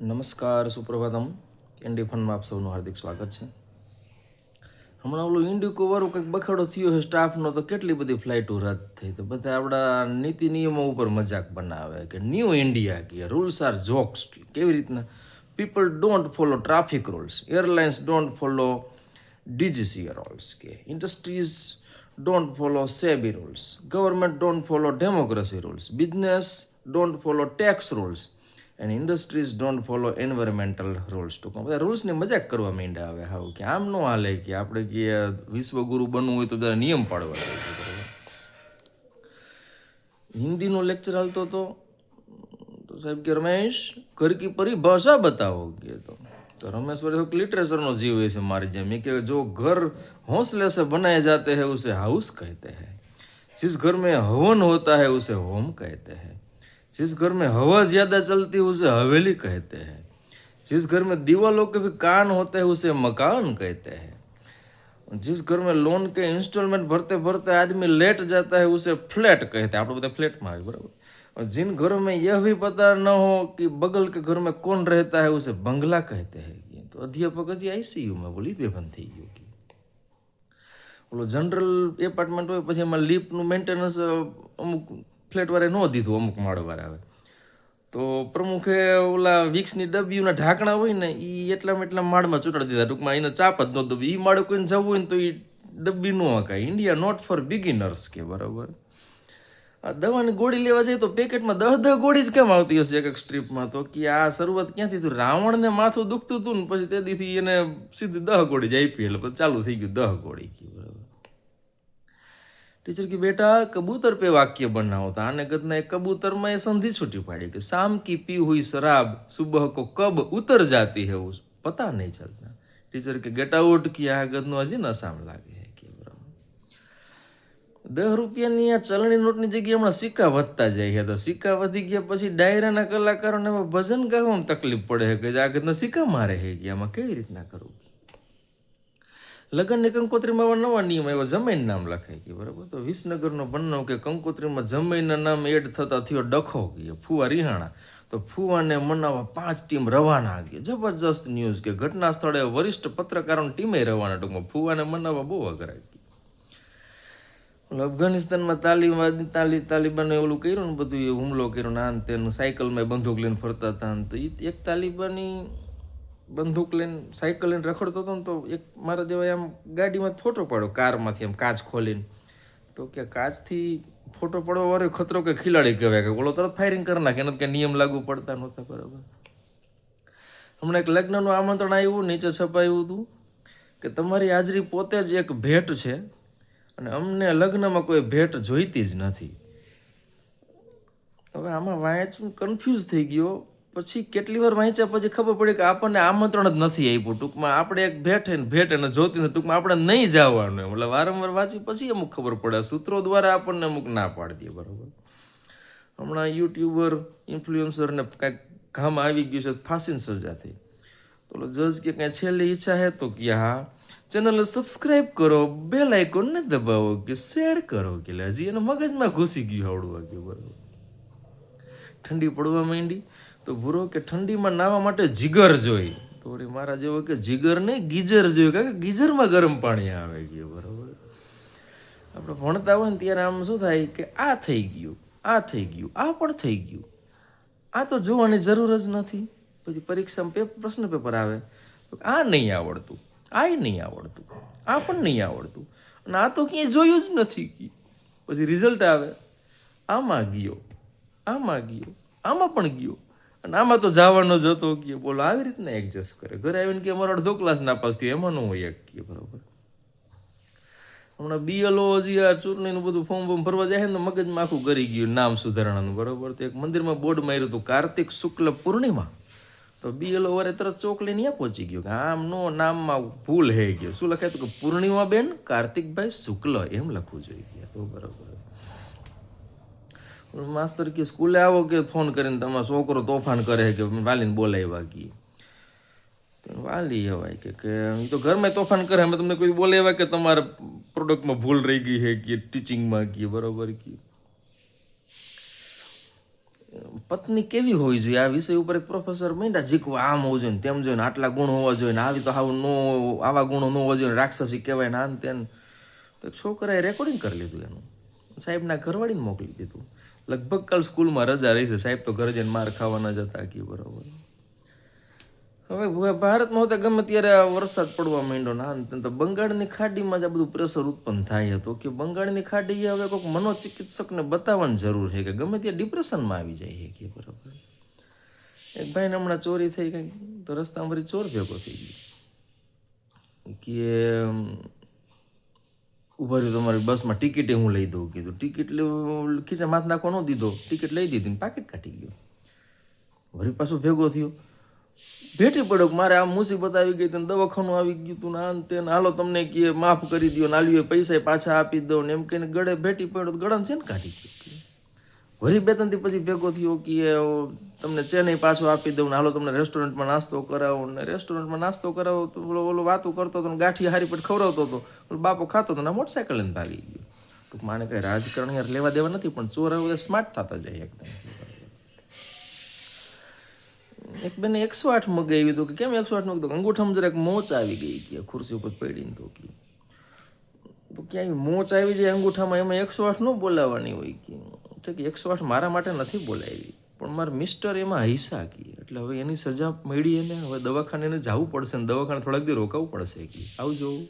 નમસ્કાર, સુપ્રભાતમ. કેન્ડી ફંડમાં આપ સૌનું હાર્દિક સ્વાગત છે. હમણાં ઓલું ઇન્ડિકો વાળું કંઈક બખાડો થયો છે સ્ટાફનો, તો કેટલી બધી ફ્લાઇટો રદ થઈ તો બધા આપણા નીતિ નિયમો ઉપર મજાક બનાવે કે ન્યૂ ઇન્ડિયા કે રૂલ્સ આર જોક્સ. કેવી રીતના? People don't follow traffic rules, airlines don't follow DGCR rules કે industries don't follow SEBI rules, government don't follow democracy rules, business don't follow tax rules. And industries don't follow environmental rules ટૂંકમાં. બધા રૂલ્સની મજાક કરવા માંડ્યા આવે હા કે આમ નો હાલે કે આપણે કે વિશ્વગુરુ બનવું હોય તો બધા નિયમ પાડવા હિન્દીનો લેક્ચર હાલતો હતો તો સાહેબ કે રમેશ ઘર કી પરિભાષા બતાવો કે તો. તો રમેશ્વર એક લિટરેચરનો જીવ હોય છે મારી જેમ. કે જો ઘર હોંસલે સે બનાએ જાતે હે, ઉસે હાઉસ કહેતે હૈ. જિસ ઘર મેં હવન હોતા હૈ, ઉસે હોમ કહેતે હૈ. जिस घर में हवा ज्यादा चलती है उसे हवेली कहते हैं जिस घर में दीवालों के भी कान होते हैं उसे मकान कहते हैं और जिस घर में लोन के इंस्टॉलमेंट भरते भरते आदमी लेट जाता है उसे फ्लैट कहते हैं આપણે બધા ફ્લેટમાં આવે બરાબર और जिन घरों में यह भी पता न हो कि बगल के घर में कौन रहता है उसे बंगला कहते हैं तो अध्यापक હજી આઈસીયુ માં બોલી બેભાન થઈ ગયો કે ઓલો જનરલ એપાર્ટમેન્ટ હોય પછી એમાં લિફ્ટનું મેન્ટેનન્સ અમુક ફ્લેટ વાળે ન દીધું અમુક માળવાળા આવે તો પ્રમુખે ઓલા વિક્સની ડબ્બીઓના ઢાંકણા હોય ને એ એટલામાં એટલા માળમાં ચૂંટાડી દીધા. ટૂંકમાં એને ચાપ જ નહોતું. એ માળે કોઈને જવું હોય ને તો એ ડબ્બી ન હકાય. ઇન્ડિયા નોટ ફોર બિગિનર્સ કે બરાબર. આ દવાની ગોળી લેવા જઈએ તો પેકેટમાં દહ દહ ગોળી જ કેમ આવતી હશે એક એક સ્ટ્રીપમાં? તો કે આ શરૂઆત ક્યાંથી હતું રાવણને માથું દુખતું હતું ને પછી તે દીથી એને સીધી દહ ગોળી જ આપી એટલે પછી ચાલુ થઈ ગયું દહ ગોળી કે બરાબર. ટીચર કે, બેટા, કબૂતર પે વાક્ય બનાવો. તો અને ગદના એક કબૂતરમાં એ સંધિ છૂટી પાડી કે શામ કી પી હોઈ શરાબ, સુબહ કો કબ ઉતર જાતી હે ઉસ. પતા નહીં ચલતા. ટીચર કે, ગેટ આઉટ કે આ ગદનો, હજી ન સામ લાગે કે દસ રૂપિયાની આ ચલણી નોટની જગ્યાએ હમણાં સિક્કા વધતા જાય છે. તો સિક્કા વધી ગયા પછી ડાયરાના કલાકારોને ભજન ગાવામાં તકલીફ પડે છે કે આ ગદના સિક્કા મારે છે કે આમાં કેવી રીતના કરવું? લગ્નની કંકોત્રીમાં આવા નવા નિયમ આવ્યા જમીન નામ લખાય ગયું, બરાબર? તો વિસનગરનો બન્નો કે કંકોત્રીમાં જમીનના નામ એડ થતા થયો ડખો ગયો, ફુવા રિહાણા. તો ફુવાને મનાવવા પાંચ ટીમ રવાના ગઈ. જબરજસ્ત ન્યૂઝ કે ઘટના સ્થળે વરિષ્ઠ પત્રકારોની ટીમે રવાના ટૂંકમાં ફુવાને મનાવવા બહુ અઘરા ગઈ. અફઘાનિસ્તાનમાં તાલિબાન, તાલી તાલિબાને ઓલું કર્યું ને બધું, એ હુમલો કર્યો ને આન તેનું સાયકલમાં બંદૂક લઈને ફરતા હતા તો એ એક તાલિબાની બંદૂક લઈને, સાયકલ લઈને રખડતો હતો ને તો એક મારા જેવા આમ ગાડીમાં ફોટો પાડ્યો, કારમાંથી આમ કાચ ખોલીને. તો કે કાચથી ફોટો પાડવા વાળો ખતરો કે ખિલાડી કહેવાય કે ઓલો તરત ફાયરિંગ કરી નાખે એના કે નિયમ લાગુ પડતા નહોતા બરાબર. હમણાં એક લગ્નનું આમંત્રણ આવ્યું, નીચે છપાયું હતું કે તમારી હાજરી પોતે જ એક ભેટ છે અને અમને લગ્નમાં કોઈ ભેટ જોઈતી જ નથી. હવે આમાં વાંચું કન્ફ્યુઝ થઈ ગયો. પછી કેટલી વાર વાંચ્યા પછી ખબર પડી કે આપણને આમંત્રણ જ નથી આપ્યું. ટૂંકમાં આપણે એક ભેટ ને ભેટ અને જોતી ટૂંકમાં આપણે નહીં જવાનું એમ. એટલે વારંવાર વાંચી પછી અમુક ખબર પડે. સૂત્રો દ્વારા આપણને અમુક ના પાડી દે, બરાબર? હમણાં યુટ્યુબર ઇન્ફ્લુએન્સર ને કાંઈક ઘામ આવી ગયું છે, ફાંસીની સજા થઈ તો જજ કે કાંઈ છેલ્લી ઈચ્છા હે તો કે, હા ચેનલને સબસ્ક્રાઇબ કરો બેલ આઇકોન ને દબાવો કે શેર કરો કે હજી એને મગજમાં ઘૂસી ગયું આવડવા ગયું, બરાબર? ઠંડી પડવા માંડી. તો ભૂરો કે ઠંડીમાં નાહવા માટે જીગર જોઈ. તો મારા જેવો કે જીગર નહીં ગીજર જોયું, કારણ કે ગીજરમાં ગરમ પાણી આવે ગયું, બરાબર. આપણે ભણતા હોય ને ત્યારે આમ શું થાય કે આ થઈ ગયું, આ થઈ ગયું, આ પણ થઈ ગયું. આ તો જોવાની જરૂર જ નથી. પછી પરીક્ષામાં પેપર પ્રશ્ન પેપર આવે. તો આ નહીં આવડતું આ નહીં આવડતું, આ પણ નહીં આવડતું. અને આ તો ક્યાંય જોયું જ નથી. પછી રિઝલ્ટ આવે. આમાં ગયો આમાં ગયો, આમાં પણ ગયો. અને આમાં તો જવાનો જ હતો કે બોલો, આવી રીતના એડજસ્ટ કરે. ઘરે આવીને કે અમારો અડધો ક્લાસ ના પાસ થયો, એમાં ન હોય એક કે બરાબર. હમણાં બીએલઓ હજી આ ચૂંટણીનું બધું ફોર્મ ફોર્મ ભરવા જાય ને મગજમાં આખું ગરી ગયું, નામ સુધારણાનું બરાબર? તો એક મંદિરમાં બોર્ડ માર્યું હતું, કાર્તિક શુક્લ પૂર્ણિમા. તો બીએલઓ વારે તરત ચોક લઈને ત્યાં પહોંચી ગયો કે આમ નો, નામમાં ભૂલ હે ગયો. શું લખાય તો કે પૂર્ણિમા બેન કાર્તિકભાઈ શુક્લ, એમ લખવું જોઈએ. તો બરોબર. માસ્તર કે સ્કૂલે આવો કે ફોન કરીને તમારો છોકરો તોફાન કરે કે વાલીને બોલાવ્યા કે? વાલી હવાય કે કે ઈ તો ઘરમાં તોફાન કરે, અમે તમને કોઈ બોલાવ્યા કે તમારા પ્રોડક્ટમાં ભૂલ રહી ગઈ છે કે ટીચિંગમાં કે બરોબર કે? પત્ની કેવી હોવી જોઈએ? આ વિષય ઉપર એક પ્રોફેસર માંડ્યા જીકવા આમ હોવું જોઈએ તેમ જોઈએ આટલા ગુણ હોવા જોઈએ ને આવી તો આવું નો, આવા ગુણો ન હોવા જોઈએ રાક્ષસી કહેવાય ને આન તેન તો એક છોકરાએ રેકોર્ડિંગ કરી લીધું એનું. સાહેબના ઘરવાળીને મોકલી દીધું. લગભગ કાલ સ્કૂલમાં રજા રહી છે. સાહેબ તો ઘરે જઈને માર ખાવાના જ જતા કે બરાબર. હવે ભારતમાં હોતા ગમે ત્યારે આ વરસાદ પડવા માંડ્યો ના તો બંગાળની ખાડીમાં જ આ બધું પ્રેશર ઉત્પન્ન થાય તો કે બંગાળની ખાડી હવે કોઈક મનોચિકિત્સકને બતાવવાની જરૂર છે કે ગમે ત્યાં ડિપ્રેશનમાં આવી જાય છે કે બરાબર. એક ભાઈને હમણાં ચોરી થઈ ગઈ તો રસ્તામાં ચોર ભેગો થઈ ગયો. કે ઊભા રહ્યું તમારી બસમાં ટિકિટ હું લઈ દઉં કીધું. ટિકિટ ખીચા માથ નાખવા ન દીધો. ટિકિટ લઈ દીધી ને પાકીટ કાઢી ગયો. વળી પાછો ભેગો થયો. ભેટી પડ્યો મારે આ મુસીબત આવી ગઈ તને દવાખાનું આવી ગયું તું ને આ ને તે હાલો તમને કે માફ કરી દો નાલ્યું પૈસા પાછા આપી દો ને એમ કહીને ગળે ભેટી પડ્યો. ગળામાં છે ને કાઢી ગયો. વળી બે ત્રણ પછી ભેગો થયો કે તમને ચેન્નઈ પાછો આપી દઉં ને હાલો તમને રેસ્ટોરન્ટમાં નાસ્તો કરાવો ને રેસ્ટોરન્ટમાં નાસ્તો કરાવો તો ઓલો ઓલો વાતો કરતો હતો ને ગાંઠી હારી પર ખવડાવતો હતો. બાપો ખાતો હતો ને આ મોટરસાયકલ લઈને ભાગી ગયો. ટૂંકમાં આને કઈ રાજકારણ યાર લેવા દેવા નથી, પણ ચોર હવે સ્માર્ટ થતા જાય એકદમ. એક બેને એકસો આઠ મગાવી તો કે કેમ એકસો આઠ મગતો અંગૂઠામાં જરાક મોચ આવી ગઈ કે ખુરશી ઉપર પડીને તો કે. તો ક્યાંય મોચ આવી જાય અંગૂઠામાં, એમાં એકસો આઠ ન બોલાવવાની હોય કે. તો કે એકસો આઠ મારા માટે નથી બોલાવી પણ મારા મિસ્ટર એમાં હૈસા કી. એટલે હવે એની સજા મળી એને હવે દવાખાને એને જવું પડશે ને દવાખાને થોડાક દી રોકાવું પડશે કે. આવું જોવું.